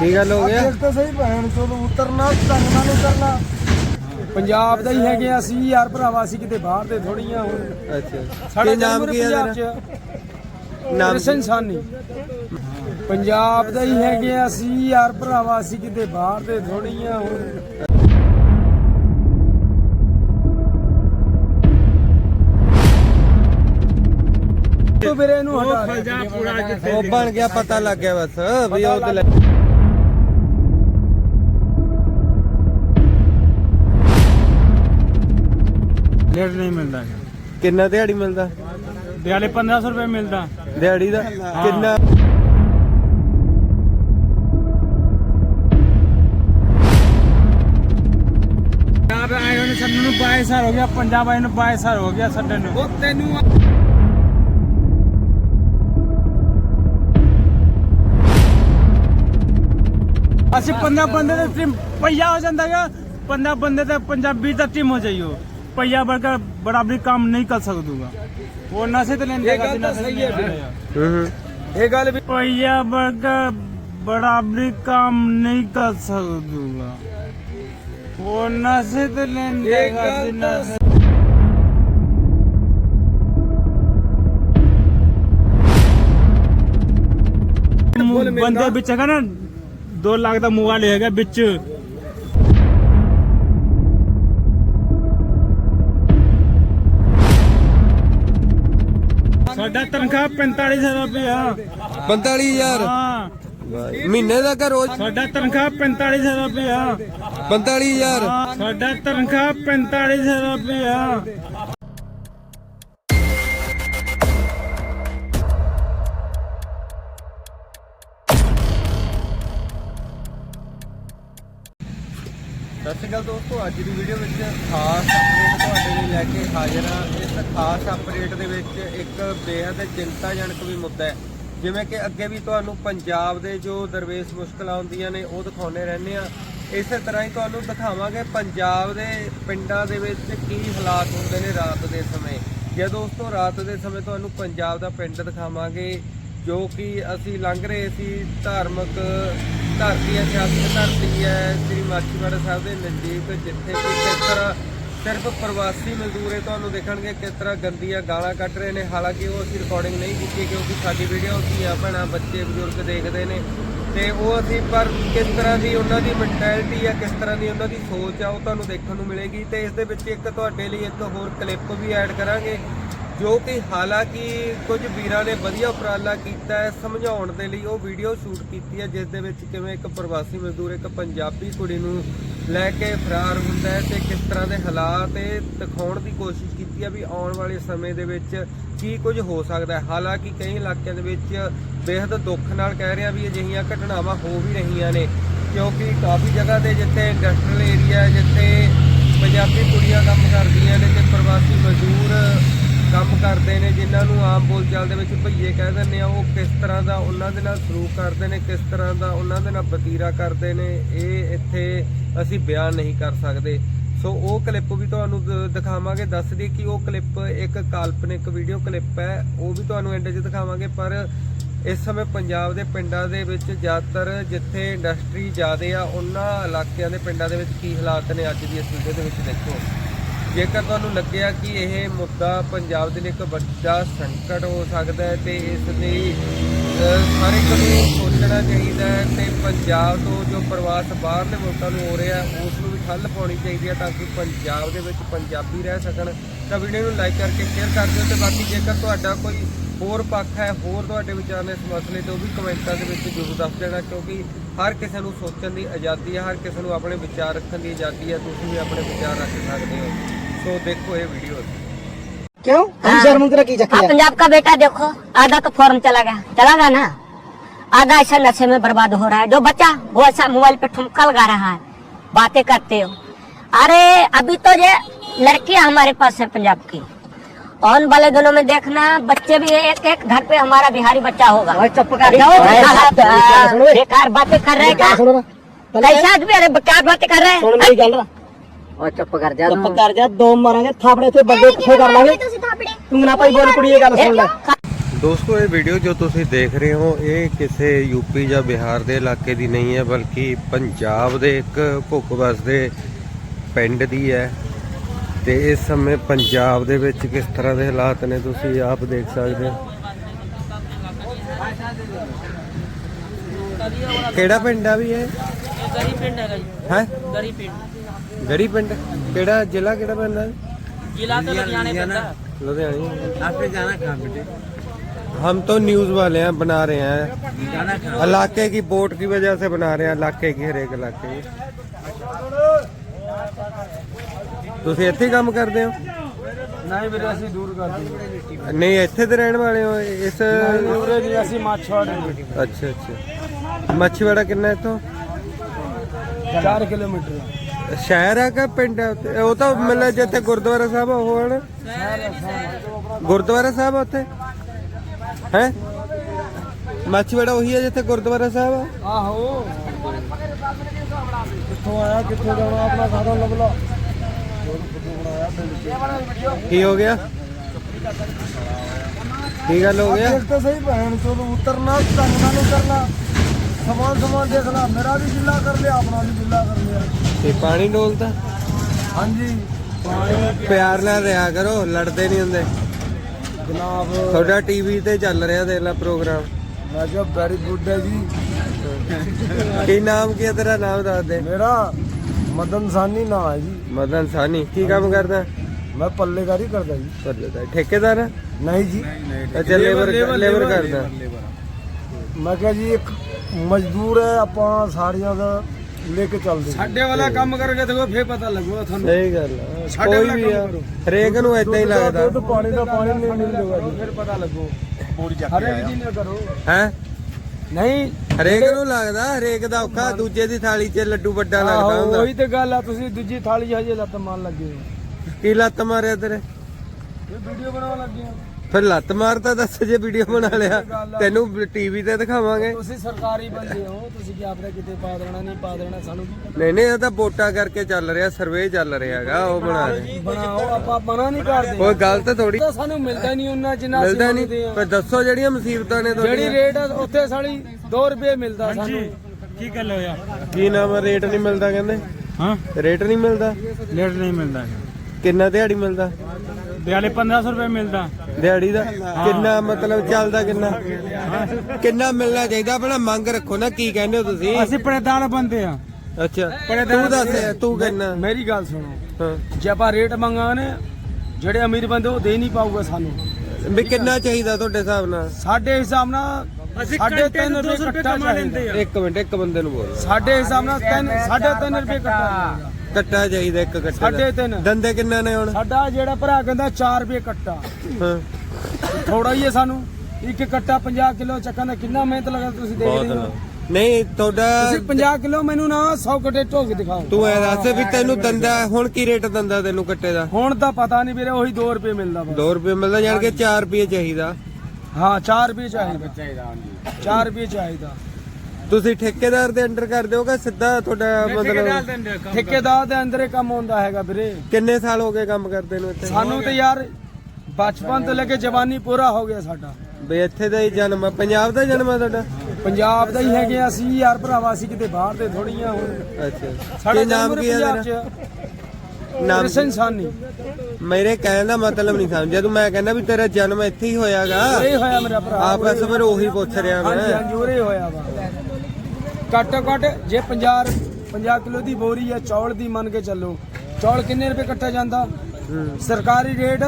ਕੀ ਗੱਲ ਹੋ ਗਿਆ? ਦੇਖ ਤਾਂ ਸਹੀ ਭੈਣ ਚੋਦ ਉਤਰਨਾ ਢੰਗ ਨਾਲ ਉਤਰਨਾ ਪੰਜਾਬ ਦਾ ਹੀ ਹੈਗੇ ਆ ਅਸੀਂ ਯਾਰ ਭਰਾਵਾ ਅਸੀਂ ਕਿਤੇ ਬਾਹਰ ਦੇ ਥੋੜੀਆਂ ਹੁਣ। ਅੱਛਾ। ਸਾਡਾ ਕੀ ਨਾਮ ਕੀ ਹੈ ਤੇਰਾ? ਨਾਮ ਸਾਨੀ। ਪੰਜਾਬ ਦਾ ਹੀ ਹੈਗੇ ਆ ਅਸੀਂ ਯਾਰ ਭਰਾਵਾ ਅਸੀਂ ਕਿਤੇ ਬਾਹਰ ਦੇ ਥੋੜੀਆਂ ਹੁਣ। ਤੂੰ ਵੀਰੇ ਨੂੰ ਹਟਾ ਦੇ। ਉਹ ਬਣ ਗਿਆ ਪਤਾ ਲੱਗ ਗਿਆ ਬਸ ਵੀ ਉਹ ਤੇ ਲੈ- ਰੇਟ ਨਹੀਂ ਮਿਲਦਾ ਕਿੰਨਾ ਦਿਹਾੜੀ ਮਿਲਦਾ? ਦਿਹਾੜੀ 1500 ਰੁਪਏ ਮਿਲਦਾ। ਦਿਹਾੜੀ ਦਾ? ਕਿੰਨਾ? ਪੰਜਾਬ ਆਏ ਹੋਏ ਨੇ ਸਾਨੂੰ ਨੂੰ 22 ਸਾਲ ਹੋ ਗਿਆ ਪੰਜਾਬ ਆਏ ਨੂੰ 22 ਸਾਲ ਹੋ ਗਿਆ ਸਾਡੇ ਨੂੰ। ਉਹ ਤੈਨੂੰ ਅਸੀਂ 15 ਬੰਦੇ ਦੀ ਟੀਮ ਪਈਆ ਹੋ ਜਾਂਦਾ ਹੈ 15 ਬੰਦੇ ਤੇ ਪੰਜਾਬੀ ਦਾ ਟੀਮ ਹੋ ਜਾਈਓ। ਪਈਆ ਬਰਕਰ ਬਰਾਬਰੀ ਕੰਮ ਨਹੀਂ ਕਰ ਸਕਦੂਗਾ ਉਹ ਨਸ਼ੇ ਤੇ ਲੈਣ ਦੇਗਾ ਸੀ ਨਸ਼ੇ ਤੇ ਹੂੰ ਹੂੰ ਇਹ ਗੱਲ ਵੀ ਪਈਆ ਬਰਕਰ ਬਰਾਬਰੀ ਕੰਮ ਨਹੀਂ ਕਰ ਸਕਦੂਗਾ ਉਹ ਨਸ਼ੇ ਤੇ ਲੈਣ ਦੇਗਾ ਸੀ ਨਸ਼ੇ ਬੰਦੇ ਵਿੱਚ ਹੈਗਾ ਸਾਡਾ ਤਨਖਾਹ 45000 ਰੁਪਇਆ 45000 ਹਾਂ। ਮਹੀਨੇ ਦਾ ਕਿ ਰੋਜ਼ ਸਾਡਾ ਤਨਖਾਹ 45000 ਰੁਪਇਆ 45000 ਹਾਂ, ਸਾਡਾ ਤਨਖਾਹ 45000 ਰੁਪਇਆ ਸਤਿ ਸ਼੍ਰੀ ਅਕਾਲ ਦੋਸਤੋ, ਅੱਜ ਦੀ ਵੀਡੀਓ ਵਿੱਚ ਖਾਸ ਅਪਡੇਟ ਤੁਹਾਡੇ ਲਈ ਲੈ ਕੇ ਹਾਜ਼ਰ ਹਾਂ। ਇਸ ਖਾਸ ਅਪਡੇਟ ਦੇ ਵਿੱਚ ਇੱਕ ਬੇहद ਚਿੰਤਾਜਨਕ ਵੀ ਮੁੱਦਾ ਹੈ। ਜਿਵੇਂ ਕਿ ਅੱਗੇ ਵੀ ਤੁਹਾਨੂੰ ਪੰਜਾਬ ਦੇ ਜੋ ਦਰਵੇਸ਼ ਮੁਸ਼ਕਲਾਂ ਆਉਂਦੀਆਂ ਨੇ, ਉਹ ਦਿਖਾਉਂਦੇ ਰਹਿੰਦੇ ਆ ਇਸੇ ਤਰ੍ਹਾਂ ਹੀ ਤੁਹਾਨੂੰ ਦਿਖਾਵਾਂਗੇ ਪੰਜਾਬ ਦੇ ਪਿੰਡਾਂ ਦੇ ਵਿੱਚ ਕੀ ਹਾਲਾਤ ਹੁੰਦੇ ਨੇ ਰਾਤ ਦੇ ਸਮੇਂ। ਜੇ ਦੋਸਤੋ, ਰਾਤ ਦੇ ਸਮੇਂ ਤੁਹਾਨੂੰ ਪੰਜਾਬ ਦਾ ਪਿੰਡ ਦਿਖਾਵਾਂਗੇ, ਜੋ ਕਿ ਅਸੀਂ ਲੰਘ ਰਹੇ ਸੀ ਧਾਰਮਿਕ ਧਰਤੀ ਹੈ ਧਰਤੀ ਹੈ, ਸ੍ਰੀ ਮਾਛੀਵਾੜਾ ਸਾਹਿਬ ਦੇ ਨਜ਼ਦੀਕ ਜਿੱਥੇ ਕਿ ਕਿਸ ਤਰ੍ਹਾਂ ਸਿਰਫ ਪ੍ਰਵਾਸੀ ਮਜ਼ਦੂਰ ਇਹ ਤੁਹਾਨੂੰ ਦੇਖਣਗੇ ਕਿਸ ਤਰ੍ਹਾਂ ਗੰਦੀਆਂ ਗਾਲਾਂ ਕੱਢ ਰਹੇ ਨੇ। ਹਾਲਾਂਕਿ ਉਹ ਅਸੀਂ ਰਿਕਾਰਡਿੰਗ ਨਹੀਂ ਕੀਤੀ ਕਿਉਂਕਿ ਸਾਡੀ ਵੀਡੀਓ ਧੀਆਂ ਭੈਣਾਂ, ਬੱਚੇ ਬਜ਼ੁਰਗ ਦੇਖਦੇ ਨੇ ਤੇ ਉਹ ਅਸੀਂ, ਪਰ ਕਿਸ ਤਰ੍ਹਾਂ ਦੀ ਉਹਨਾਂ ਦੀ ਮੈਂਟੈਲਿਟੀ ਆ ਕਿਸ ਤਰ੍ਹਾਂ ਦੀ ਉਹਨਾਂ ਦੀ ਸੋਚ ਆ, ਉਹ ਤੁਹਾਨੂੰ ਦੇਖਣ ਨੂੰ ਮਿਲੇਗੀ ਤੇ ਇਸ ਦੇ ਵਿੱਚ ਇੱਕ ਤੁਹਾਡੇ ਲਈ ਇੱਕ ਹੋਰ ਕਲਿੱਪ ਵੀ ਐਡ ਕਰਾਂਗੇ। ਜੋ ਕਿ ਹਾਲਾਂਕਿ ਕੁਝ ਵੀਰਾਂ ਨੇ ਵਧੀਆ ਉਪਰਾਲਾ ਕੀਤਾ ਹੈ, ਸਮਝਾਉਣ ਦੇ ਲਈ ਉਹ ਵੀਡੀਓ ਸ਼ੂਟ ਕੀਤੀ ਹੈ, ਜਿਸ ਦੇ ਵਿੱਚ ਕਿਵੇਂ ਇੱਕ ਪ੍ਰਵਾਸੀ ਮਜ਼ਦੂਰ, ਇੱਕ ਪੰਜਾਬੀ ਕੁੜੀ ਨੂੰ ਲੈ ਕੇ ਫਰਾਰ ਹੁੰਦਾ ਹੈ ਤੇ ਕਿਸ ਤਰ੍ਹਾਂ ਦੇ ਹਾਲਾਤ ਇਹ ਦਿਖਾਉਣ ਦੀ ਕੋਸ਼ਿਸ਼ ਕੀਤੀ ਹੈ ਵੀ ਆਉਣ ਵਾਲੇ ਸਮੇਂ ਦੇ ਵਿੱਚ ਕੀ ਕੁਝ ਹੋ ਸਕਦਾ ਹੈ। ਹਾਲਾਂਕਿ ਕਈ ਇਲਾਕਿਆਂ ਦੇ ਵਿੱਚ ਬੇहद ਦੁੱਖ ਨਾਲ ਕਹਿ ਰਿਹਾ ਵੀ ਅਜਿਹੀਆਂ ਘਟਨਾਵਾਂ ਹੋ ਵੀ ਰਹੀਆਂ ਨੇ, ਕਿਉਂਕਿ ਕਾਫੀ ਜਗ੍ਹਾ ਤੇ ਜਿੱਥੇ ਇੰਡਸਟਰੀਅਲ ਏਰੀਆ ਜਿੱਥੇ ਪੰਜਾਬੀ ਕੁੜੀਆਂ ਕੰਮ ਕਰ ਨੇ ਤੇ ਪ੍ਰਵਾਸੀ ਮਜ਼ਦੂਰ ਕੰਮ ਕਰਦੇ ਨੇ, ਜਿਨ੍ਹਾਂ ਨੂੰ ਆਮ ਬੋਲਚਾਲ ਦੇ ਵਿੱਚ ਭਈਏ ਕਹਿ ਦਿੰਦੇ ਆ, ਉਹ ਕਿਸ ਤਰ੍ਹਾਂ ਦਾ ਉਹਨਾਂ ਦੇ ਨਾਲ ਸਲੂਕ ਕਰਦੇ ਨੇ, ਕਿਸ ਤਰ੍ਹਾਂ ਦਾ ਉਹਨਾਂ ਦੇ ਨਾਲ ਵਤੀਰਾ ਕਰਦੇ ਨੇ, ਇਹ ਇੱਥੇ ਅਸੀਂ ਬਿਆਨ ਨਹੀਂ ਕਰ ਸਕਦੇ। ਸੋ ਉਹ ਕਲਿੱਪ ਵੀ ਤੁਹਾਨੂੰ ਦਿਖਾਵਾਂਗੇ, ਦੱਸ ਦਈਏ ਕਿ ਉਹ ਕਲਿੱਪ ਇੱਕ ਕਾਲਪਨਿਕ ਵੀਡੀਓ ਕਲਿੱਪ ਹੈ, ਉਹ ਵੀ ਤੁਹਾਨੂੰ ਐਂਡ 'ਚ ਦਿਖਾਵਾਂਗੇ, ਪਰ ਇਸ ਸਮੇਂ ਪੰਜਾਬ ਦੇ ਪਿੰਡਾਂ ਦੇ ਵਿੱਚ ਜ਼ਿਆਦਾਤਰ ਜਿੱਥੇ ਇੰਡਸਟਰੀ ਜ਼ਿਆਦੇ ਆ, ਉਹਨਾਂ ਇਲਾਕਿਆਂ ਦੇ ਪਿੰਡਾਂ ਦੇ ਵਿੱਚ ਕੀ ਹਾਲਾਤ ਨੇ ਅੱਜ ਦੀ ਇਸ ਵੀਡੀਓ ਦੇ ਵਿੱਚ ਦੇਖੋ। ਜੇਕਰ ਤੁਹਾਨੂੰ ਲੱਗਿਆ ਕਿ ਇਹ ਮੁੱਦਾ ਪੰਜਾਬ ਦੇ ਲਈ ਇੱਕ ਵੱਡਾ ਸੰਕਟ ਹੋ ਸਕਦਾ ਹੈ ਤੇ ਇਸ ਲਈ ਅਹ, ਹਰ ਇੱਕ ਨੂੰ ਸੋਚਣਾ ਚਾਹੀਦਾ ਹੈ ਤੇ ਪੰਜਾਬ ਤੋਂ ਜੋ ਪ੍ਰਵਾਸ ਬਾਹਰਲੇ ਮੁਲਕਾਂ ਨੂੰ ਹੋ ਰਿਹਾ ਉਸ ਨੂੰ ਵੀ ਠੱਲ ਪਾਉਣੀ ਚਾਹੀਦੀ ਹੈ ਤਾਂ ਕਿ ਪੰਜਾਬ ਦੇ ਵਿੱਚ ਪੰਜਾਬੀ ਰਹਿ ਸਕਣ। ਤਾਂ ਵੀਡੀਓ ਨੂੰ ਲਾਈਕ ਕਰਕੇ ਸ਼ੇਅਰ ਕਰ ਦਿਓ ਤੇ ਬਾਕੀ ਜੇਕਰ ਤੁਹਾਡਾ ਕੋਈ ਹੋਰ ਪੱਖ ਹੈ ਹੋਰ ਤੁਹਾਡੇ ਵਿਚਾਰ ਨੇ ਇਸ ਮਸਲੇ ਤੇ ਉਹ ਵੀ ਕਮੈਂਟਾਂ ਦੇ ਵਿੱਚ ਜ਼ਰੂਰ ਦੱਸ ਦੇਣਾ ਕਿਉਂਕਿ ਹਰ ਕਿਸੇ ਨੂੰ ਸੋਚਣ ਦੀ ਆਜ਼ਾਦੀ ਹੈ ਹਰ ਕਿਸੇ ਨੂੰ ਆਪਣੇ ਵਿਚਾਰ ਰੱਖਣ ਦੀ ਆਜ਼ਾਦੀ ਹੈ ਤੁਸੀਂ ਵੀ ਆਪਣੇ ਵਿਚਾਰ ਰੱਖ ਸਕਦੇ ਹੋ। सो देखो ये वीडियो। क्यों? हाँ। शर्म की पंजाब का बेटा देखो आधा तो का फॉर्म चला गया। चला गया ना? आधा ऐसा नशे में बर्बाद हो रहा है। जो बच्चा वो ऐसा मोबाइल पे ठुमका लगा रहा है। बातें करते हो। अरे अभी तो ये लड़कियाँ हमारे पास है पंजाब की। ऑन वाले दिनों में देखना बच्चे भी एक एक घर पे हमारा बिहारी बच्चा होगा। बेकार बातें कर रहे हैं कैसा आदमी अरे बेकार बातें कर रहे हैं। ਉਹ ਚੁੱਪ ਕਰ ਜਾ ਚੁੱਪ ਕਰ ਜਾ ਦੋ ਮਾਰਾਂਗੇ ਥਾਪੜੇ ਤੇ ਬੰਦੇ ਇਕੱਠੇ ਕਰ ਲਾਂਗੇ? ਤੂੰ ਨਾ ਭਾਈ ਬੋਲ ਕੁੜੀ ਇਹ ਗੱਲ ਸੁਣ ਲੈ। ਦੋਸਤੋ ਇਹ ਵੀਡੀਓ ਜੋ ਤੁਸੀਂ ਦੇਖ ਰਹੇ ਹੋ ਇਹ ਕਿਸੇ ਯੂਪੀ ਜਾਂ ਬਿਹਾਰ ਦੇ ਇਲਾਕੇ ਦੀ ਨਹੀਂ ਹੈ ਬਲਕਿ ਪੰਜਾਬ ਦੇ ਇੱਕ ਭੁੱਖ ਵਸਦੇ ਪਿੰਡ ਦੀ ਹੈ। ਤੇ ਇਸ ਸਮੇਂ ਪੰਜਾਬ ਦੇ ਵਿੱਚ ਕਿਸ ਤਰ੍ਹਾਂ ਦੇ ਹਾਲਾਤ ਨੇ ਤੁਸੀਂ ਆਪ ਦੇਖ ਸਕਦੇ ਹੋ। ਕਿਹੜਾ ਪਿੰਡ ਆ ਵੀ ਇਹ? ਗਰੀ ਪਿੰਡ ਹੈਗਾ ਜੀ। ਹੈ? ਗਰੀ ਪਿੰਡ। ਗੜੀ ਪਿੰਡ ਕਿਹੜਾ ਜ਼ਿਲ੍ਹਾ ਕਿਹੜਾ ਪੈਂਦਾ ਹੈ? ਜ਼ਿਲ੍ਹਾ ਤਾਂ ਲੁਧਿਆਣੇ ਪੈਂਦਾ लुधियाना आपने जाना कहाँ बेटे हम तो न्यूज वाले हैं बना रहे हैं इलाके की वोट की वजह से बना रहे हैं इलाके की हरेक इलाके की ਤੁਸੀਂ ਇੱਥੇ ਹੀ ਕੰਮ ਕਰਦੇ ਹੋ नहीं मेरे ਅਸੀਂ ਦੂਰ ਕਰ ਦਿੱਤੀ ਨਹੀਂ ਇੱਥੇ ਦੇ ਰਹਿਣ ਵਾਲੇ ਹੋ ਇਸ ਉਰੇ ਨਹੀਂ ਅਸੀਂ ਮਾਛਵਾੜੇ ਨੇ ਅੱਛਾ ਅੱਛਾ ਮੱਛੀਵਾੜਾ ਕਿੰਨਾ ਇੱਥੋਂ 4 ਕਿਲੋਮੀਟਰ ਸ਼ਹਿਰ ਹੈ ਕਿ ਪਿੰਡ ਹੈ ਉੱਥੇ? ਉਹ ਤਾਂ ਮਤਲਬ ਜਿੱਥੇ ਗੁਰਦੁਆਰਾ ਸਾਹਿਬ ਆ ਉਹ ਹੈ ਨਾ? ਗੁਰਦੁਆਰਾ ਸਾਹਿਬ ਆ ਉੱਥੇ? ਹੈ? ਮੱਛੀਵਾੜਾ ਉਹੀ ਹੈ ਜਿੱਥੇ ਗੁਰਦੁਆਰਾ ਸਾਹਿਬ ਆ? ਆਹੋ। ਕਿੱਥੋਂ ਆਇਆ ਕਿੱਥੋਂ ਜਾਣਾ ਆਪਣਾ ਸਾਧਨ ਲੱਭ ਲਾ ਕੀ ਹੋ ਗਿਆ? ਕੀ ਗੱਲ ਹੋ ਗਿਆ? ਦੇਖ ਤਾਂ ਸਹੀ ਭੈਣ ਚੋਦ ਉਤਰਨਾ ਢੰਗ ਨਾਲ ਉਤਰਨਾ। ਸਮਾਨ ਸਮਾਨ ਦੇਖ ਲਾ ਮੇਰਾ ਵੀ ਗਿੱਲਾ ਕਰ ਲਿਆ ਆਪਣਾ ਵੀ ਗਿੱਲਾ ਕਰ ਲਿਆ। ਤੇ ਪਾਣੀ ਡੋਲਦਾ ਹਾਂਜੀ। ਪਾਣੀ ਪਿਆਰ ਨਾਲ ਰਿਹਾ ਕਰੋ ਲੜਦੇ ਨਹੀਂ ਹੁੰਦੇ। ਜਨਾਬ ਤੁਹਾਡਾ ਟੀਵੀ ਤੇ ਚੱਲ ਰਿਹਾ ਦੇਖ ਲੈ ਪ੍ਰੋਗਰਾਮ। ਮੈਂ ਕਿਹਾ ਵੈਰੀ ਗੁੱਡ ਹੈ ਜੀ। ਕੀ ਨਾਮ ਕੀ ਹੈ ਤੇਰਾ? ਨਾਮ ਦੱਸ ਦੇ। ਮੇਰਾ ਮਦਨ ਸਾਨੀ ਨਾਂ ਹੈ ਜੀ। ਮਦਨ ਸਾਨੀ ਕੀ ਕੰਮ ਕਰਦਾ? ਮੈਂ ਪੱਲੇਕਾਰੀ ਕਰਦਾ ਜੀ। ਪੱਲੇ ਦਾ ਠੇਕੇਦਾਰ? ਨਹੀਂ ਜੀ। ਅੱਛਾ ਲੇਬਰ ਲੇਬਰ ਕਰਦਾ। ਮੈਂ ਕਿਹਾ ਜੀ ਇੱਕ ਮਜ਼ਦੂਰ ਹੈ ਆਪਾਂ ਸਾਰੀਆਂ ਦਾ ਲੈ ਕੇ ਚੱਲਦੇ ਹਾਂ। ਸਾਡੇ ਵਾਲਾ ਕੰਮ ਕਰਕੇ ਦੇਖੋ ਫੇਰ ਪਤਾ ਲੱਗੂਗਾ ਤੁਹਾਨੂੰ। ਸਹੀ ਗੱਲ ਆ। ਕੋਈ ਵੀ ਆ। ਹਰੇਕ ਨੂੰ ਏਦਾਂ ਹੀ ਲੱਗਦਾ। ਦੁੱਧ ਪਾਣੀ ਦਾ ਪਾਣੀ ਨਹੀਂ ਮਿਲੂਗਾ ਜੀ। ਫੇਰ ਪਤਾ ਲੱਗੂ। ਹਰੇਕ ਜੀ ਨੇ ਕਰੋ। ਹੈ? ਨਹੀਂ ਹਰੇਕ ਨੂੰ ਲੱਗਦਾ ਹਰੇਕ ਦਾ ਔਖਾ ਦੂਜੇ ਦੀ ਥਾਲੀ 'ਚ ਲੱਡੂ ਵੱਡਾ ਲੱਗਦਾ ਆਹੋ ਹੁੰਦਾ। ਉਹੀ ਤੇ ਗੱਲ ਆ ਤੁਸੀਂ ਦੂਜੀ ਥਾਲੀ ਹਜੇ ਲੱਤ ਮਾਰਨ ਲੱਗੇ ਹੋ। ਕੀ ਲੱਤ ਮਾਰਿਆ ਤੇਰੇ? ਇਹ ਵੀਡੀਓ ਬਣਾਉਣ ਲੱਗੇ ਹੋ। ਫਿਰ ਲੱਤ ਮਾਰਤਾ ਦੱਸ ਜੇ ਵੀਡੀਓ ਬਣਾ ਲਿਆ। ਤੈਨੂੰ ਟੀਵੀ ਤੇ ਦਿਖਾਵਾਂਗੇ। ਤੁਸੀਂ ਸਰਕਾਰੀ ਬੰਦੇ ਹੋ ਤੁਸੀਂ ਕੀ ਆਪਣਾ ਕਿਤੇ ਪਾ ਦੇਣਾ ਨਹੀਂ ਪਾ ਦੇਣਾ ਸਾਨੂੰ ਕੀ ਪਤਾ? ਨਹੀਂ ਨਹੀਂ ਇਹ ਤਾਂ ਵੋਟਾਂ ਕਰਕੇ ਚੱਲ ਰਿਹਾ ਸਰਵੇ ਚੱਲ ਰਿਹਾ ਹੈਗਾ ਉਹ ਬਣਾ ਰਹੇ। ਬਣਾਓ ਆਪਾਂ ਮਨਾ ਨਹੀਂ ਕਰਦੇ। ਕੋਈ ਗਲਤ ਥੋੜੀ ਸਾਨੂੰ ਮਿਲਦਾ ਨਹੀਂ ਉਹਨਾਂ ਜਿੰਨਾ ਅਸੀਂ ਮਿਲਦਾ ਨਹੀਂ ਪਰ ਦੱਸੋ ਜਿਹੜੀਆਂ ਮੁਸੀਬਤਾਂ ਨੇ ਜਿਹੜੀ ਤੁਹਾਡੀਆਂ ਰੇਟ ਆ ਉੱਥੇ ਸਾਲੀ 2 ਰੁਪਏ ਮਿਲਦਾ ਸਾਨੂੰ। ਕੀ ਗੱਲ ਹੋਇਆ? ਕੀ ਨਾਮ ਹੈ ਰੇਟ ਨਹੀਂ ਮਿਲਦਾ ਕਹਿੰਦੇ? ਹਾਂ। ਰੇਟ ਨਹੀਂ ਮਿਲਦਾ? ਲੇਟ ਨਹੀਂ ਮਿਲਦਾ ਕਿੰਨਾ ਦਿਹਾੜੀ ਮਿਲਦਾ? ਦਿਹਾੜੀ 1500 ਰੁਪਏ ਮਿਲਦਾ। ਦਿਹਾੜੀ ਦਾ ਕਿੰਨਾ ਮਤਲਬ ਚੱਲਦਾ ਕਿੰਨਾ? ਕਿੰਨਾ ਮਿਲਣਾ ਚਾਹੀਦਾ? ਆਪਣਾ ਮੰਗ ਰੱਖੋ ਨਾ ਕੀ ਕਹਿੰਦੇ ਹੋ ਤੁਸੀਂ? ਅਸੀਂ ਪੜੇਦਾਰ ਬੰਦੇ ਆ। ਅੱਛਾ ਤੂੰ ਦੱਸ ਤੂੰ ਕਿੰਨਾ? ਮੇਰੀ ਗੱਲ ਸੁਣੋ। ਜੇ ਆਪਾਂ ਰੇਟ ਮੰਗਾਣੇ ਜਿਹੜੇ ਅਮੀਰ ਬੰਦੇ ਉਹ ਦੇ ਨਹੀਂ ਪਾਊਗਾ ਸਾਨੂੰ। ਵੀ ਕਿੰਨਾ ਚਾਹੀਦਾ ਤੁਹਾਡੇ ਹਿਸਾਬ ਨਾਲ? ਸਾਡੇ ਹਿਸਾਬ ਨਾਲ ਅਸੀਂ ਘੰਟੇ ਤਿੰਨ ਨੂੰ 200 ਰੁਪਏ ਕਮਾ ਲੈਂਦੇ ਆ। ਇੱਕ ਮਿੰਟ ਇੱਕ ਬੰਦੇ ਨੂੰ ਬੋਲ। ਸਾਡੇ ਹਿਸਾਬ ਨਾਲ ਤਿੰਨ ਸਾਢੇ ਤਿੰਨ ਰੁਪਏ ਕੱਟਾ। ਕੱਟਾ ਚਾਹੀਦਾ ਇੱਕ ਕੱਟੇ ਸਾਢੇ ਤਿੰਨ। ਦੰਦੇ ਕਿੰਨਾ ਨੇ ਹੁਣ? ਸਾਡਾ ਜਿਹੜਾ ਭਰਾ ਕਹਿੰਦਾ 4 ਰੁਪਏ ਕੱਟਾ। ਹਾਂ। ਥੋੜਾ ਹੀ ਹੈ ਸਾਨੂੰ। ਇੱਕ ਕੱਟਾ 50 ਕਿਲੋ ਚੱਕਣ ਦਾ ਕਿੰਨਾ ਮਿਹਨਤ ਲਗਾ ਤੁਸੀਂ ਦੇਖ ਬਹੁਤ ਰਹੇ ਹੋ। ਨਹੀਂ ਤੁਹਾਡਾ ਤੁਸੀਂ 50 ਕਿਲੋ ਮੈਨੂੰ ਨਾ 100 ਕੱਟੇ ਢੋਕ ਦਿਖਾਓ। ਤੂੰ ਐ ਦੱਸ ਵੀ ਤੈਨੂੰ ਦੰਦਾ ਹੁਣ ਕੀ ਰੇਟ ਦੰਦਾ ਤੈਨੂੰ ਕੱਟੇ ਦਾ? ਹੁਣ ਤਾਂ ਪਤਾ ਨਹੀਂ ਵੀਰੇ ਉਹੀ 2 ਰੁਪਏ ਮਿਲਦਾ ਬਸ। 2 ਰੁਪਏ ਮਿਲਦਾ ਜਾਣ ਕੇ 4 ਰੁਪਏ ਚਾਹੀਦਾ। ਹਾਂ 4 ਰੁਪਏ ਚਾਹੀਦਾ। ਚਾਹੀਦਾ 4 ਰੁਪਏ ਚਾਹੀਦਾ। ਤੁਸੀਂ ਠੇਕੇਦਾਰ ਦੇ ਅੰਡਰ ਕਰਦੇ ਹੋਗਾ ਸਿੱਧਾ ਤੁਹਾਡਾ ਮਤਲਬ ਠੇਕੇਦਾਰ ਦੇ ਅੰਦਰ ਇਹ ਕੰਮ ਹੁੰਦਾ ਹੈਗਾ ਵੀਰੇ। ਕਿੰਨੇ ਸਾਲ ਹੋ ਗਏ ਕੰਮ ਕਰਦੇ ਨੂੰ ਇੱਥੇ? ਸਾਨੂੰ ਤੇ ਯਾਰ ਬਚਪਨ ਤੋਂ ਲੈ ਕੇ ਜਵਾਨੀ ਪੂਰਾ ਹੋ ਗਿਆ ਸਾਡਾ। ਬਈ ਇੱਥੇ ਦਾ ਹੀ ਜਨਮ ਆ। ਪੰਜਾਬ ਦਾ ਜਨਮ ਆ ਤੁਹਾਡਾ? ਪੰਜਾਬ ਦਾ ਹੀ ਹੈਗੇ ਆ, ਅਸੀਂ ਯਾਰ ਭਰਾਵਾ ਅਸੀਂ ਕਿਤੇ ਬਾਹਰ ਦੇ ਥੋੜੀਆਂ ਹੁਣ। ਅੱਛਾ। ਸਾਡਾ ਕੀ ਨਾਮ ਕੀ ਹੈ ਤੇਰਾ? ਚ। ਨਾਮ ਕ੍ਰਿਸ਼ਨ ਸਾਨੀ। ਮੇਰੇ ਕਹਿਣ ਦਾ ਮਤਲਬ ਨਹੀਂ ਸਮਝਿਆ ਤੂੰ ਮੈਂ ਕਹਿੰਦਾ ਵੀ ਤੇਰਾ ਜਨਮ ਇੱਥੇ ਹੀ ਹੋਇਆਗਾ ਇਹ ਹੋਇਆ ਮੇਰਾ ਭਰਾ ਆਪਸ ਵਿੱਚ ਉਹੀ ਪੁੱਛ ਰਿਹਾ ਹਾਂਜੀ ਮੈਂ। ਹਾਂਜੀ ਉਰੇ ਹੋਇਆ ਵਾ। ਘੱਟੋ ਘੱਟ ਜੇ 50 50 ਕਿਲੋ ਦੀ ਬੋਰੀ ਹੈ ਚੌਲ ਦੀ ਮੰਨ ਕੇ ਚੱਲੋ ਚੌਲ ਕਿੰਨੇ ਰੁਪਏ ਕੱਟਾ ਜਾਂਦਾ? ਸਰਕਾਰੀ ਰੇਟ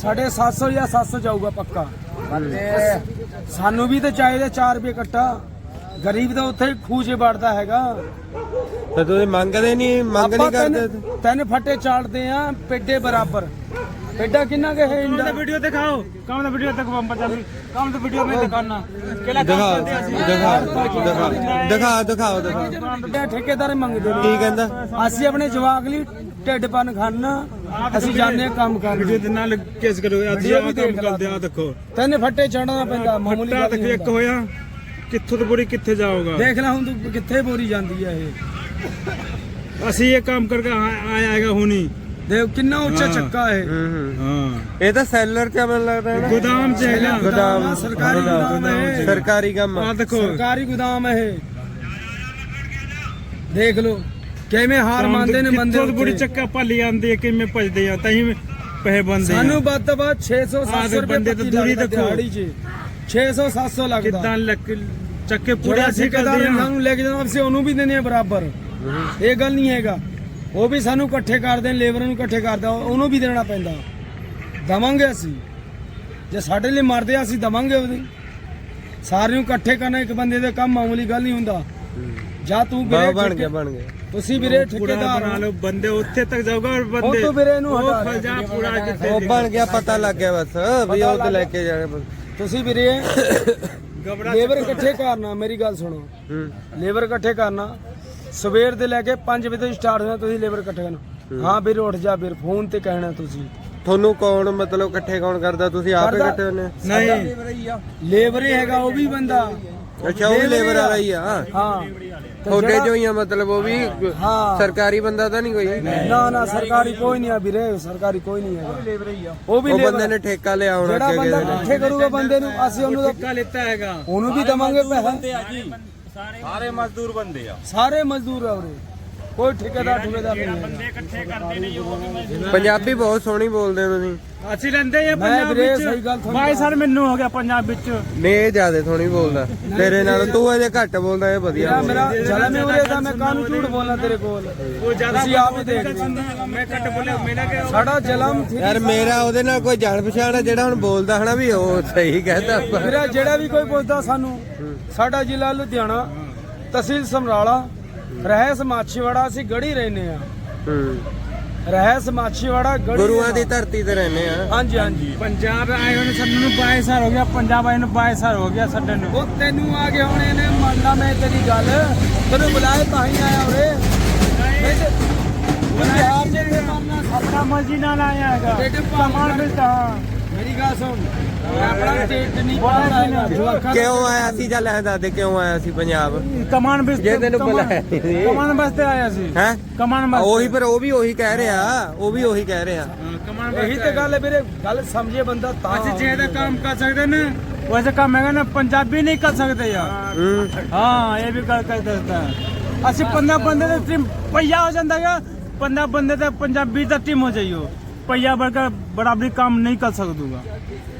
ਸਾਡੇ 700 ਜਾਂ 700 ਜਾਊਗਾ ਪੱਕਾ। ਸਾਨੂੰ ਵੀ ਤਾਂ ਚਾਹੀਦਾ 4 ਰੁਪਏ ਕੱਟਾ ਗਰੀਬ ਤਾਂ ਉੱਥੇ ਖੂਜੇ ਵੜਦਾ ਹੈਗਾ। ਤੇ ਤੁਸੀਂ ਮੰਗਦੇ ਨਹੀਂ ਮੰਗ ਨਹੀਂ ਕਰਦੇ। ਤਿੰਨ ਫੱਟੇ ਚਾੜਦੇ ਆ ਪੇਡੇ ਬਰਾਬਰ। ਪੇਡਾ ਕਿੰਨਾ ਕੇ ਹੈ काम ਇੰਡਾ का वीडियो दिखाओ काम का वीडियो तक हम पता नहीं काम का वीडियो में दिखाना केला ਦਿਖਾ काम करते हैं ਦਿਖਾ ਦਿਖਾ ਦਿਖਾ ਦਿਖਾਓ ਦਿਖਾਓ ਇਹ ਠੇਕੇਦਾਰ ਮੰਗਦੇ ਨੇ ਕੀ ਕਹਿੰਦਾ ਅਸੀਂ ਆਪਣੇ ਜਵਾਕ ਲਈ ਢਿੱਡ ਪਨ ਖਾਣਾ ਅਸੀਂ ਜਾਂਦੇ ਹਾਂ ਕੰਮ ਕਰਨ वीडियो ਦੇ ਨਾਲ ਕੇਸ ਕਰੋ ਅੱਜ Video ਆ ਵੀ ਕੰਮ ਦੇਖ ਲਾ ਕਰਦੇ ਆ ਦੇਖੋ ਤਿੰਨ ਫੱਟੇ ਚੜਨਾ ਪੈਂਦਾ ਮਾਮੂਲੀ ਫੱਟਾ ਗੱਲ ਤੱਕ ਨਹੀਂ ਇੱਕ ਹੁੰਦਾ। ਹੋਇਆ ਕਿੱਥੋਂ ਤੋਂ ਬੁਰੀ ਕਿੱਥੇ ਜਾਊਗਾ ਦੇਖ ਲੈ ਹੁਣ ਤੂੰ ਕਿੱਥੇ ਬੋਰੀ ਜਾਂਦੀ ਹੈ ਇਹ ਅਸੀਂ ਇਹ ਕੰਮ ਕਰਕੇ ਆ- ਆਇਆ ਹੈਗਾ ਹੁਣੀ ਦੇਖ ਕਿੰਨਾ ਉੱਚਾ ਚੱਕਾ ਹੈ ਹੂੰ ਹੂੰ हाँ ਇਹ ਤਾਂ ਸੈਲਰ ਚ ਮੈਨੂੰ ਲੱਗਦਾ ਹੈ ਨਾ गोदाम से है ना ਗੋਦਾਮ ਸਰਕਾਰੀ ਗੋਦਾਮ ਹੈ ਸਰਕਾਰੀ ਕੰਮ हाँ देखो ਸਰਕਾਰੀ ਗੋਦਾਮ ਹੈ ਇਹ ਦੇਖ ਲਓ ਕਿਵੇਂ ਹਾਰ ਮੰਨਦੇ ਨੇ ਬੰਦੇ ਬਹੁਤ ਬੜੀ ਉੱਥੇ। ਚੱਕਾ ਪਾਲੀ ਆਂਦੀ ਹੈ ਕਿਵੇਂ ਭਜਦੇ ਆ ਤਹੀਂ ਪੈਸੇ ਬੰਦੇ ਸਾਨੂੰ ਵੱਧ ਤੋਂ ਵੱਧ 600 ਆਹ 700 ਰੁਪਏ ਬੰਦੇ ਤੋਂ ਪੱਤੀ ਦੂਰੀ ਲੱਗਦਾ ਦੇਖੋ। ਦਿਹਾੜੀ 'ਚ 600 700 ਲੱਗਦਾ ਕਿਦਾਂ ਲੱਕ ਚੱਕੇ ਪੂਰੇ ਜਿਹੜਾ ਅਸੀਂ ਠੇਕੇਦਾਰ ਕਰਦੇ ਨੇ ਆ ਸਾਨੂੰ ਲੈ ਕੇ ਜਾਣਾ ਅਸੀਂ ਉਹਨੂੰ ਵੀ ਦਿੰਦੇ ਆ ਬਰਾਬਰ ਇਹ ਗੱਲ ਨਹੀਂ ਹੈਗਾ ਉਹ ਵੀ ਸਾਨੂੰ ਇਕੱਠੇ ਕਰਦੇ ਨੇ ਲੇਬਰ ਨੂੰ ਇਕੱਠੇ ਕਰਦਾ ਉਹਨੂੰ ਵੀ ਦੇਣਾ ਪੈਂਦਾ। ਦਵਾਂਗੇ ਅਸੀਂ। ਜੇ ਸਾਡੇ ਲਈ ਮਰਦੇ ਆ ਅਸੀਂ ਦਵਾਂਗੇ ਉਹਦੀ। ਸਾਰਿਆਂ ਨੂੰ ਇਕੱਠੇ ਕਰਨਾ ਇੱਕ ਬੰਦੇ ਦੇ ਕੰਮ ਮਾਮੂਲੀ ਗੱਲ ਨਹੀਂ ਹੁੰਦਾ। ਜਾਂ ਤੂੰ ਵੀਰੇ ਬਣ ਗਿਆ ਬਣ ਗਿਆ। ਤੁਸੀਂ ਵੀਰੇ ਠੇਕੇਦਾਰ ਬਣਾ। ਲਓ ਬੰਦੇ ਉੱਥੇ ਤੱਕ ਜਾਊਗਾ ਔਰ ਉਹ ਬੰਦੇ ਤੋਂ ਵੀਰੇ ਉਹ ਹਟਾ ਦੇ। ਖਜਾ ਪੂਰਾ ਜਿੱਥੇ ਉਹ ਬਣ ਗਿਆ ਪਤਾ ਲੱਗ ਗਿਆ ਬਸ ਵੀ ਉਹ ਤੇ ਲੈ ਕੇ ਜਾਣੇ। ਤੁਸੀਂ ਵੀਰੇ ਗਬੜਾ ਲੇਬਰ ਇਕੱਠੇ ਕਰਨਾ ਮੇਰੀ ਗੱਲ ਸੁਣੋ। ਲੇਬਰ ਇਕੱਠੇ ਕਰਨਾ ਸਵੇਰ ਦੇ ਲੈ ਕੇ 5 ਵਜੇ ਤੋਂ ਸਟਾਰਟ ਹੋਣਾ ਤੁਸੀਂ ਲੇਬਰ ਇਕੱਠੇ ਕਰਨਾ। ਹਾਂ। ਵੀਰ ਉੱਠ ਜਾ ਵੀਰ ਫੋਨ ਤੇ ਕਹਿਣਾ ਤੁਸੀਂ। ਤੁਹਾਨੂੰ ਕੌਣ ਮਤਲਬ ਇਕੱਠੇ ਕੌਣ ਕਰਦਾ? ਤੁਸੀਂ ਆਪੇ ਕਰਦਾ। ਇਕੱਠੇ ਹੁੰਦੇ ਨਹੀਂ। ਲੇਬਰ ਹੀ ਹੈਗਾ ਉਹ ਵੀ ਬੰਦਾ। ਅੱਛਾ ਉਹ ਲੇਬਰ ਵਾਲਾ ਹੀ ਆ। ਹਾਂ। ਤੇ ਤੁਹਾਡੇ ਜਿਹੜਾ- ਚੋਂ ਹੀ ਆ ਮਤਲਬ ਉਹ ਵੀ? ਹਾਂ। ਸਰਕਾਰੀ ਬੰਦਾ ਤਾਂ ਨਹੀਂ ਕੋਈ? ਨਾ ਨਾ ਸਰਕਾਰੀ ਕੋਈ ਨਹੀਂ ਆ ਵੀਰੇ ਸਰਕਾਰੀ ਕੋਈ ਨਹੀਂ ਹੈਗਾ। ਉਹ ਵੀ ਲੇਬਰ ਹੀ ਆ। ਉਹ ਵੀ ਉਹ ਲੇਬਰ ਬੰਦੇ ਨੇ ਠੇਕਾ ਲਿਆ ਹੋਣਾ ਜਿਹੜਾ ਅੱਗੇ ਬੰਦਾ ਨੇ। ਇਕੱਠੇ ਕਰੂਗਾ ਬੰਦੇ ਨੂੰ ਅਸੀਂ ਉਹਨੂੰ ਤਾਂ- ਟਿੱਕਾ ਲੈਤਾ ਹੈਗਾ। ਉਹਨੂੰ ਵੀ ਦਵਾਂਗੇ ਪੈਸਾ। ਸਾਰੇ ਮਜ਼ਦੂਰ ਬੰਦੇ ਆ। ਸਾਰੇ ਮਜ਼ਦੂਰ ਆ ਉਰੇ। ਕੋਈ ਠੇਕੇਦਾਰ ਠੇਕੇਦਾਰ ਨਹੀਂ ਹੈ ਇਕੱਠੇ ਕਰਦੇ ਨੇ ਉਹ ਵੀ ਪੰਜਾਬੀ ਬਹੁਤ ਸੋਹਣੀ ਬੋਲਦੇ ਹੋ ਤੁਸੀਂ। ਅਸੀਂ ਲੈਂਦੇ ਆ ਮੈਂ ਪੰਜਾਬ ਵਿੱਚ। ਸਹੀ ਗੱਲ ਤੁਹਾਨੂੰ 22 ਸਾਲ ਮੈਨੂੰ ਹੋ ਗਿਆ ਪੰਜਾਬ ਵਿੱਚ। ਨਹੀਂ ਇਹ ਜ਼ਿਆਦਾ ਸੋਹਣੀ ਬੋਲਦਾ। ਤੇਰੇ ਨਾਲ ਤੂੰ ਅਜੇ ਘੱਟ ਬੋਲਦਾ ਇਹ ਵਧੀਆ ਮੇਰਾ ਜਨਮ ਹੀ ਉਰੇ ਦਾ ਮੈਂ ਕਾਹਨੂੰ ਝੂਠ ਬੋਲਣਾ ਤੇਰੇ ਕੋਲ? ਉਹ ਜ਼ਿਆਦਾ ਤੁਸੀਂ ਆਪ ਹੀ ਦੇਖ ਮੈਂ ਘੱਟ ਬੋਲਿਆ ਮੇਰਾ ਕਿ ਸਾਡਾ ਜਨਮ ਯਾਰ ਮੇਰਾ ਉਹਦੇ ਨਾਲ ਕੋਈ ਜਾਣ ਪਛਾਣ ਹੈ ਜਿਹੜਾ ਹੁਣ ਬੋਲਦਾ ਹਨਾ ਵੀ ਉਹ ਸਹੀ ਕਹਿੰਦਾ। ਮੇਰਾ ਜਿਹੜਾ ਵੀ ਕੋਈ ਪੁੱਛਦਾ ਸਾਨੂੰ। ਸਾਡਾ ਜ਼ਿਲ੍ਹਾ ਲੁਧਿਆਣਾ ਤਹਿਸੀਲ ਸਮਰਾਲਾ ਰਹਿਸ ਮਾਛੀਵਾੜਾ ਅਸੀਂ ਗੜੀ ਰਹਿੰਦੇ ਆ ਹੂੰ। ਰਹਿਸ ਮਾਛੀਵਾੜਾ ਗੜੀ ਗੁਰੂਆਂ ਦੀ ਧਰਤੀ ਤੇ ਰਹਿੰਦੇ ਆ ਹਾਂਜੀ ਹਾਂਜੀ। ਪੰਜਾਬ ਆਏ ਹੋਣੇ ਸਾਨੂੰ ਨੂੰ 22 ਸਾਲ ਹੋ ਗਿਆ ਪੰਜਾਬ ਆਏ ਨੂੰ 22 ਸਾਲ ਹੋ ਗਿਆ ਸਾਡੇ ਨੂੰ। ਉਹ ਤੈਨੂੰ ਆ ਗਿਆ ਹੁਣ ਇਹਨੇ ਮੰਨਦਾ ਮੈਂ ਤੇਰੀ ਗੱਲ। ਤੈਨੂੰ ਬੁਲਾਏ ਤਾਂ ਹੀ ਆਇਆ ਉਰੇ। ਆਪਣਾ ਮਰਜ਼ੀ ਨਾਲ ਆਇਆ ਹੈਗਾ। ਭਾਵੇਂ ਮਿਲਦਾ ਮੇਰੀ ਗੱਲ ਸੁਣ। ਆਪਣਾ ਸਟੇਟ ਨਹੀਂ ਜਵਾਕਾਂ ਕਿਉਂ ਆਇਆ ਸੀ ਜਾਂ ਲੈ ਦੱਸ ਦੇ ਕਿਉਂ ਆਇਆ ਸੀ ਪੰਜਾਬ? ਕਮਾਨ ਵਿੱਚ ਜੇ ਤੈਨੂੰ ਬੁਲਾਇਆ ਸੀ। ਕਮਾਨ ਵਾਸਤੇ ਆਇਆ ਸੀ। ਹੈ? ਕਮਾਨ ਵਾਸਤੇ ਉਹੀ ਪਰ ਉਹ ਵੀ ਉਹੀ ਕਹਿ ਰਿਹਾ ਉਹ ਵੀ ਉਹੀ ਕਹਿ ਰਿਹਾ। ਕਮਾਨ ਇਹੀ ਤੇ ਗੱਲ ਹੈ ਵੀਰੇ ਗੱਲ ਸਮਝੇ ਬੰਦਾ ਤਾਂ ਅਸੀਂ ਜਿਹਦਾ ਕੰਮ ਕਰ ਸਕਦੇ ਨੇ। ਵੈਸੇ ਕੰਮ ਹੈਗਾ ਨਾ ਪੰਜਾਬੀ ਨਹੀਂ ਕਰ ਸਕਦੇ ਯਾਰ। ਹੂੰ। ਵੀ ਗੱਲ ਕਰ ਦਿੱਤਾ। ਅਸੀਂ 15 ਬੰਦੇ ਦੇ ਟੀਮ ਪਈਆ ਹੋ ਜਾਂਦਾ ਹੈਗਾ 15 ਬੰਦੇ ਦਾ ਪੰਜਾਬੀ ਦਾ ਟੀਮ ਹੋ ਜਾਈਓ। ਪਈਆ ਵਰਗਾ ਬਰਾਬਰੀ ਕੰਮ ਨਹੀਂ ਕਰ ਸਕਦੂਗਾ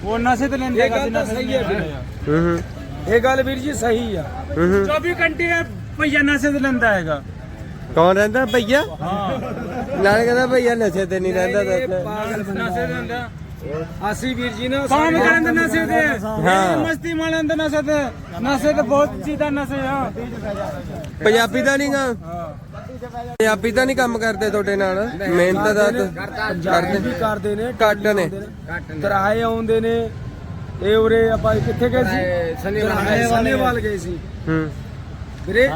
ਉਹ ਨਸ਼ੇ ਤੇ ਲੈਂਦੇ ਇਹ ਗੱਲ ਤਾਂ ਸਹੀ ਹੈ ਵੀਰੇ ਹੂੰ ਹੂੰ। ਇਹ ਗੱਲ ਵੀਰ ਜੀ ਸਹੀ ਆ। ਹੂੰ ਹੂੰ। 24 ਘੰਟੇ ਪਈਆ ਨਸ਼ੇ ਤੇ ਲੈਂਦਾ ਹੈਗਾ। ਕੌਣ ਰਹਿੰਦਾ ਭਈਆ? ਹਾਂ। ਨਾਲੇ ਕਹਿੰਦਾ ਭਈਆ ਨਸ਼ੇ ਤੇ ਨਹੀਂ ਰਹਿੰਦਾ ਦੱਸ। ਨਸ਼ੇ ਤੇ ਲੈਂਦਾ। ਅਸੀਂ ਵੀਰ ਜੀ ਨਾ ਕੰਮ ਕਰਨ ਦੇ ਨਸ਼ੇ ਤੇ। ਹਾਂ। ਮਸਤੀ ਮਾਰਨ ਦੇ ਨਸ਼ੇ ਤੇ। ਨਸ਼ੇ ਤੇ ਬਹੁਤ ਚੀਜ਼ਾਂ ਨਸ਼ੇ ਆ। ਪੰਜਾਬੀ ਤਾਂ ਨਹੀਂਗਾ ਪੰਜਾਬੀ ਤਾਂ ਨਹੀਂ ਕੰਮ ਕਰਦੇ ਤੁਹਾਡੇ ਨਾਲ। ਮਿਹਨਤ ਦਾ ਕਰਦੇ ਵੀ ਕਰਦੇ ਨੇ ਘੱਟ ਨੇ। ਕਿਰਾਏ ਆਉਂਦੇ ਨੇ। ਇਹ ਉਰੇ ਆਪਾਂ ਕਿੱਥੇ ਗਏ ਸੀ? ਸਾਨੇਵਾਲ ਗਏ ਸੀ। ਹੂੰ। ਵੀਰੇ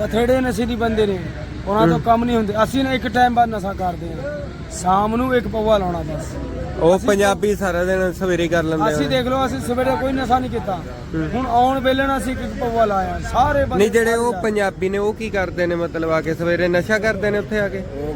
ਬਥੇੜੇ ਨਸ਼ੀਲੀ ਬੰਦੇ ਨੇ। ਉਹਨਾਂ ਤੋਂ ਕੰਮ ਨਹੀਂ ਹੁੰਦੇ। ਅਸੀਂ ਨਾ ਇੱਕ ਟਾਈਮ ਬਾਅਦ ਨਸ਼ਾ ਕਰਦੇ ਆ ਸ਼ਾਮ ਨੂੰ ਇੱਕ ਪਊਆ ਲਾਉਣਾ ਬਸ। ਉਹ ਪੰਜਾਬੀ ਸਾਰਾ ਦਿਨ ਸਵੇਰੇ ਕਰ ਲੈਂਦੇ ਅਸੀਂ ਦੇਖ ਲਓ ਅਸੀਂ ਸਵੇਰੇ ਕੋਈ ਨਸ਼ਾ ਨਹੀਂ ਕੀਤਾ। ਹੁਣ ਆਉਣ ਵੇਲੇ ਨਾਲ ਅਸੀਂ ਇੱਕ ਪਊਆ ਲਾਇਆ ਸਾਰੇ ਬੰਦੇ ਨਹੀਂ ਜਿਹੜੇ ਉਹ ਪੰਜਾਬੀ ਨੇ ਉਹ ਕੀ ਕਰਦੇ ਨੇ ਮਤਲਬ ਆ ਕੇ? ਸਵੇਰੇ ਨਸ਼ਾ ਕਰਦੇ ਨੇ ਉੱਥੇ ਆ ਕੇ? ਉਹ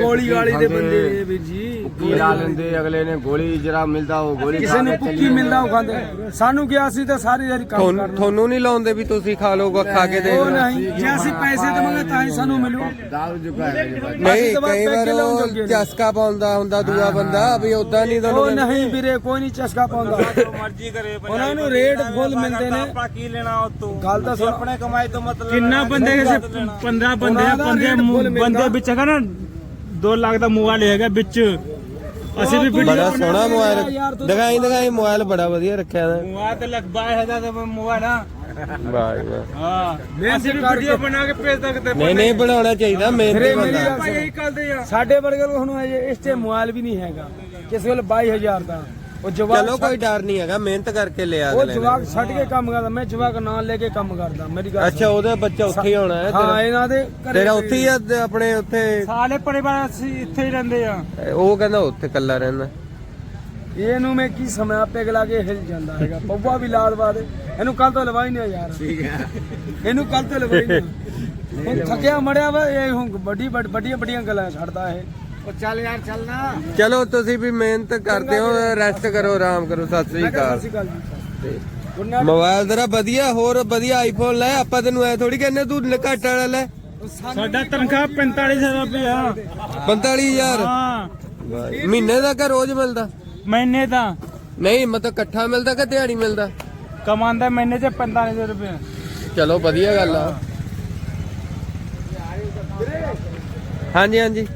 ਗੋਲੀ ਵਾਲੀ ਦੇ ਬੰਦੇ ਵੀਰ ਜੀ। ਲਾ ਲੈਂਦੇ ਅਗਲੇ ਨੇ ਗੋਲੀ ਜਰਾ ਮਿਲਦਾ ਉਹ ਗੋਲੀ ਕਿਸੇ ਨੂੰ ਭੁੱਕੀ ਮਿਲਦਾ ਉਹ ਖਾਂਦੇ। ਸਾਨੂੰ ਕਿਹਾ ਸੀ ਤਾਂ ਸਾਰੀ ਦਿਹਾੜੀ ਕੰਮ ਕਰਨਾ ਤੁਹਾਨੂੰ ਨਹੀਂ ਲਾਉਂਦੇ ਵੀ ਤੁਸੀਂ ਖਾ ਲਓ ਖਾ ਕੇ ਦੇਖ ਉਹ ਨਹੀਂ ਜੇ ਅਸੀਂ ਪੈਸੇ ਦੇਵਾਂਗੇ ਤਾਂ ਹੀ ਸਾਨੂੰ ਮਿਲੂ। ਦਾਰੂ ਜੁਗਾ। ਨਹੀਂ ਤਾਂ ਕਈ ਵਾਰ ਪੈਕੇ ਉਹ। ਚਸਕਾ ਪਾਉਂਦਾ ਹੁੰਦਾ ਦੂਆ ਬੰਦਾ ਵੀ ਉਦਾਂ ਨਹੀਂ ਉਹ ਤੁਹਾਨੂੰ ਨਹੀਂ ਵੀਰੇ ਕੋਈ ਨਹੀਂ ਚਸਕਾ ਪਾਉਂਦਾ। ਮਰਜ਼ੀ ਕਰੇ ਉਹਨਾਂ ਨੂੰ ਰੇਟ ਫੁੱਲ ਮਿਲਦੇ ਨੇ। ਆਪਾਂ ਕੀ ਲੈਣਾ ਉਤੋਂ ਗੱਲ ਤਾਂ ਸੁਣ। ਆਪਣੇ ਕਮਾਈ ਤੋਂ ਮਤਲਬ ਕਿੰਨਾ ਬੰਦੇ ਕਿਸੇ 15 ਬੰਦੇ ਦਾ ਮਿਲਦਾ। ਬੰਦੇ ਵਿੱਚ ਹੈਗਾ ਨਾ 2 ਲੱਖ ਦਾ ਮੋਬਾਈਲ ਹੈਗਾ ਵਿੱਚ। ਅਸੀਂ ਵੀ ਵੀਡੀਓ ਬੜਾ ਸੋਹਣਾ ਮੋਬਾਈਲ। ਦਿਖਾਈ ਦਿਖਾਈ ਮੋਬਾਈਲ ਬੜਾ ਵਧੀਆ ਰੱਖਿਆ ਦਾ ਮੋਬਾਈਲ ਤੇ ਲੱਖ 22000 ਦਾ ਮੋਬਾਈਲ ਆ। ਵਾਹ ਜੀ ਵਾਹ। ਹਾਂ ਅਸੀਂ ਵੀ ਵੀਡੀਓ ਬਣਾ ਕੇ ਭੇਜ ਸਕਦੇ ਨਹੀਂ ਨਹੀਂ ਬਣਾਉਣਾ ਚਾਹੀਦਾ ਮਿਹਨਤੀ ਬੰਦਾ ਭਾਈ ਇਹੀ ਕਰਦੇ ਆ। ਸਾਡੇ ਵਰਗੇ ਨੂੰ ਹੁਣ ਅਜੇ ਇਸ ਤੇ ਮੋਬਾਈਲ ਵੀ ਨਹੀਂ ਹੈਗਾ। ਕਿਸੇ ਕੋਲ 22000 ਦਾ। ਉਹ ਜਵਾਕ ਚਲੋ ਕੋਈ ਡਰ ਨਹੀਂ ਹੈਗਾ ਮਿਹਨਤ ਕਰਕੇ ਲਿਆ ਉਹ ਅਗਲੇ ਨੇ। ਜਵਾਕ ਛੱਡ ਕੇ ਕੰਮ ਕਰਦਾ ਮੈਂ ਜਵਾਕ ਨਾਲ ਲੈ ਕੇ ਕੰਮ ਕਰਦਾ ਮੇਰੀ ਗੱਲ ਅੱਛਾ ਉਹਦਾ ਬੱਚਾ ਉੱਥੇ ਹੀ ਹੋਣਾ ਹੈ ਹਾਂ ਤੇਰਾ? ਇਹਨਾਂ ਦੇ ਘਰੇ ਤੇਰਾ ਉੱਥੇ ਹੀ ਆ ਤੇ ਆਪਣੇ ਉੱਥੇ? ਸਾਲੇ ਪਰਿਵਾਰ ਅਸੀਂ ਇੱਥੇ ਹੀ ਰਹਿੰਦੇ ਆ। ਉਹ ਕਹਿੰਦਾ ਉੱਥੇ ਕੱਲਾ ਰਹਿੰਦਾ। ਇਹਨੂੰ ਮੈਂ ਕੀ ਸਮਿਆ ਪੈਗ ਲਾ ਕੇ ਹਿਲ ਜਾਂਦਾ ਹੈਗਾ। ਪੱਵਾ ਵੀ ਲਾਦ ਬਾਦ ਇਹਨੂੰ ਕੱਲ ਤੋਂ ਲਵਾਈ ਨਹੀਂ ਯਾਰ। ਠੀਕ ਹੈ ਇਹਨੂੰ ਕੱਲ ਤੋਂ ਲਵਾਈ ਨਹੀਂ ਹੁਣ ਥੱਕਿਆ ਮੜਿਆ ਵਾ ਇਹ ਹੁਣ ਵੱਡੀ ਵੱਡੀਆਂ ਵੱਡੀਆਂ ਗੱਲਾਂ ਛੱਡਦਾ ਇਹ। ਚਲੋ ਤੁਸੀਂ ਵੀ ਮਿਹਨਤ ਕਰਦੇ ਹੋ ਰੈਸਟ ਕਰੋ ਆਰਾਮ ਕਰੋ ਸਤਿ ਸ੍ਰੀ ਅਕਾਲ ਮੋਬਾਈਲ ਤੇਰਾ ਵਧੀਆ ਹੋਰ ਵਧੀਆ ਆਈਫੋਨ ਲੈ ਆਪਾਂ ਤੈਨੂੰ ਐ ਥੋੜੀ ਕਹਿੰਦੇ ਤੂੰ ਘੱਟ ਵਾਲਾ ਲੈ। ਸਾਡਾ ਤਨਖਾਹ 45000 ਰੁਪਇਆ 45000 ਹਾਂ। ਮਹੀਨੇ ਦਾ ਕਿ ਰੋਜ਼ ਮਿਲਦਾ? ਮਹੀਨੇ ਦਾ। ਨਹੀਂ ਮਤਲਬ ਇਕੱਠਾ ਮਿਲਦਾ ਕਿ ਦਿਹਾੜੀ ਮਿਲਦਾ? ਕਮਾਉਂਦਾ ਮਹੀਨੇ ਚ 45000 ਰੁਪਇਆ ਚਲੋ ਵਧੀਆ ਗੱਲ ਆ। ਹਾਂਜੀ ਹਾਂਜੀ।